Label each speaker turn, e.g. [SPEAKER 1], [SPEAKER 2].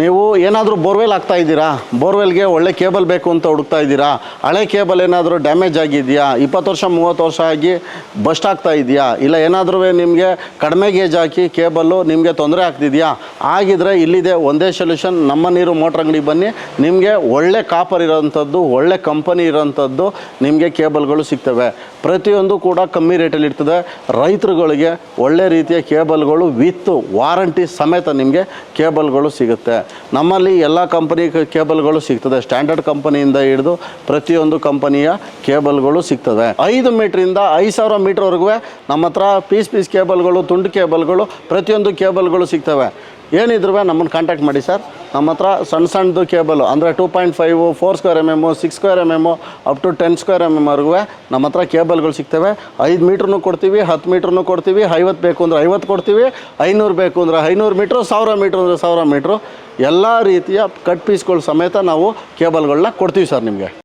[SPEAKER 1] ನೀವು ಏನಾದರೂ ಬೋರ್ವೆಲ್ ಹಾಕ್ತಾ ಇದ್ದೀರಾ? ಬೋರ್ವೆಲ್ಗೆ ಒಳ್ಳೆ ಕೇಬಲ್ ಬೇಕು ಅಂತ ಹುಡುಕ್ತಾ ಇದ್ದೀರಾ? ಹಳೆ ಕೇಬಲ್ ಏನಾದರೂ ಡ್ಯಾಮೇಜ್ ಆಗಿದೆಯಾ? ಇಪ್ಪತ್ತು ವರ್ಷ, ಮೂವತ್ತು ವರ್ಷ ಆಗಿ ಬಸ್ಟ್ ಆಗ್ತಾ ಇದೆಯಾ ಇಲ್ಲ ಏನಾದರೂ ನಿಮಗೆ ಕಡಿಮೆ ಗೇಜ್ ಹಾಕಿ ಕೇಬಲ್ಲು ನಿಮಗೆ ತೊಂದರೆ ಆಗ್ತಿದೆಯಾ? ಆಗಿದ್ರೆ ಇಲ್ಲಿದೆ ಒಂದೇ ಸೊಲ್ಯೂಷನ್, ನಮ್ಮ ನೀರು ಮೋಟ್ರ್ ಅಂಗಡಿಗೆ ಬನ್ನಿ. ನಿಮಗೆ ಒಳ್ಳೆ ಕಾಪರ್ ಇರೋವಂಥದ್ದು ಒಳ್ಳೆ ಕಂಪನಿ ಇರೋವಂಥದ್ದು ನಿಮಗೆ ಕೇಬಲ್ಗಳು ಸಿಗ್ತವೆ. ಪ್ರತಿಯೊಂದು ಕೂಡ ಕಮ್ಮಿ ರೇಟಲ್ಲಿ ಇರ್ತದೆ. ರೈತರುಗಳಿಗೆ ಒಳ್ಳೆ ರೀತಿಯ ಕೇಬಲ್ಗಳು ವಿತ್ ವಾರಂಟಿ ಸಮೇತ ನಿಮಗೆ ಕೇಬಲ್ಗಳು ಸಿಗುತ್ತೆ. ನಮ್ಮಲ್ಲಿ ಎಲ್ಲ ಕಂಪನಿ ಕೇಬಲ್ಗಳು ಸಿಗ್ತದೆ. ಸ್ಟ್ಯಾಂಡರ್ಡ್ ಕಂಪನಿಯಿಂದ ಹಿಡಿದು ಪ್ರತಿಯೊಂದು ಕಂಪನಿಯ ಕೇಬಲ್ಗಳು ಸಿಗ್ತದೆ. ಐದು ಮೀಟ್ರಿಂದ ಐದು ಸಾವಿರ ಮೀಟ್ರ್ವರೆಗೂ ನಮ್ಮ ಹತ್ರ ಪೀಸ್ ಪೀಸ್ ಕೇಬಲ್ಗಳು, ತುಂಡು ಕೇಬಲ್ಗಳು, ಪ್ರತಿಯೊಂದು ಕೇಬಲ್ಗಳು ಸಿಗ್ತವೆ. ಏನಿದ್ರು ನಮ್ಮನ್ನು ಕಾಂಟ್ಯಾಕ್ಟ್ ಮಾಡಿ ಸರ್ ನಮ್ಮ ಹತ್ರ ಸಣ್ಣ ಸಣ್ಣದು ಕೇಬಲ್, ಅಂದರೆ two point five four square M M six square M M up to ten square M ಎಮ್ವರೆಗೂ ನಮ್ಮ ಹತ್ರ ಕೇಬಲ್ಗಳು ಸಿಗ್ತವೆ. ಐದು ಮೀಟ್ರನ್ನೂ ಕೊಡ್ತೀವಿ, ಹತ್ತು ಮೀಟ್ರನ್ನೂ ಕೊಡ್ತೀವಿ, ಐವತ್ತು ಬೇಕು ಅಂದರೆ ಐವತ್ತು ಕೊಡ್ತೀವಿ, ಐನೂರು ಬೇಕು ಅಂದರೆ ಐನೂರು ಮೀಟ್ರು, ಸಾವಿರ ಮೀಟ್ರ್ ಅಂದರೆ ಸಾವಿರ ಮೀಟ್ರು. ಎಲ್ಲ ರೀತಿಯ ಕಟ್ ಪೀಸ್ಗಳು ಸಮೇತ ನಾವು ಕೇಬಲ್ಗಳನ್ನ ಕೊಡ್ತೀವಿ ಸರ್ ನಿಮಗೆ.